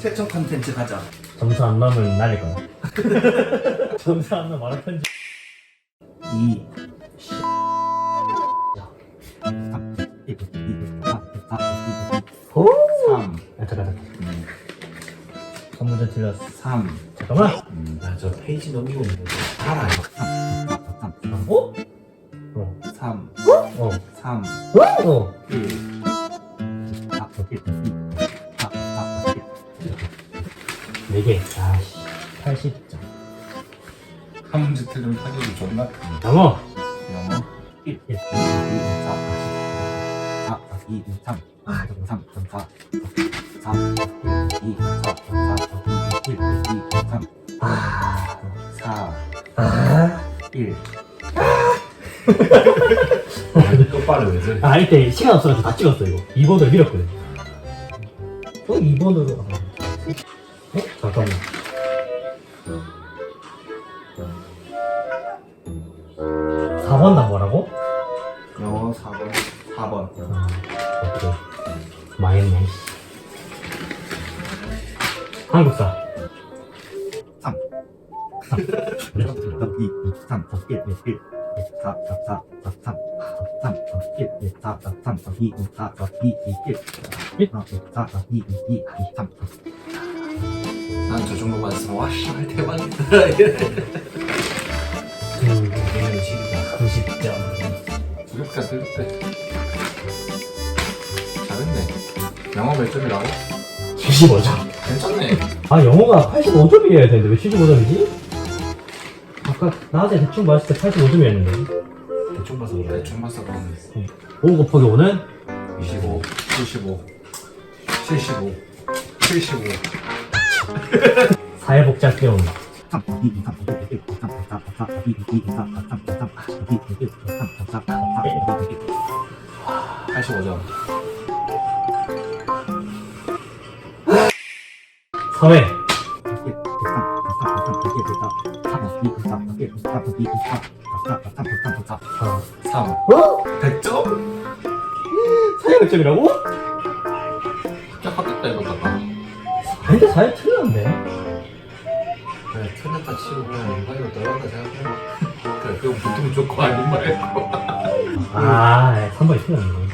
최첨 컨텐츠 가자. 점수 안 나오면 날릴 거야. 점수 안 나오면 말한 편지. 2. 오! 3. 아, 잠깐, 잠깐. 한 문제 틀렸어. 3. 잠깐만. 나저 페이지 넘기고 있는데 알아 이거. 어? 어. 3. 어. 3. 어? 어. 1. 네 개. 아씨. 80점. 한 문제 틀리면 타격이 존나 크 영어. 영어. 1. 1. 2. 4. 4. 2. 3. 3. 4. 3. 2. 4. 4. 1. 2. 3. 아. 4. 아. 1. 끝발을 왜 저래? 아, 이때 시간 없어가지고 다 찍었어, 이거. 2번으로 밀었거든. 어, 2번으로. 어? 잠깐만. 사번다 뭐라고? 영어 4번. 4번. 아, 오케이. 망했네, 씨. 한국사. 3. 3. 2. 3. 1. 1. 4. 4. 4. 3. 3. 1. 1. 4. 3. 2. 4. 2. 1. 1. 4. 2. 2. 2. 3. 난 저 정도만 했으면 와 씨발 대박이다. 두, 얘는 지리다. 90점. 두렵다 두렵다. 잘했네. 영어 몇 점이라고? 75점. 괜찮네. 아, 영어가 85점이어야 되는데 왜 75점이지? 아까 낮에 대충 봤을 때 85점이었는데. 대충 봐서 그래. 대충 봤어 그러면 5 곱하기 5는 25, 75, 75, 75. 사회복잡 배움. 3, 2, 2, 3, 1, 1, 3, 4, 4, 4, 2, 2, 3, 4, 3, 4, 3, 2, 1, 1, 3, 4, 4, 4, 2, 1. 85점. 사회. 아. 3. 어? 100점? 사회복잡이라고? 합격하겠다 이거다가. 되게 잘 틀렸네. 그래 틀렸다 치고 그냥 인간으로 떠난다 생각해 그래 그건 보통 좋고 아닌 말고. 아, 3번이 틀렸네.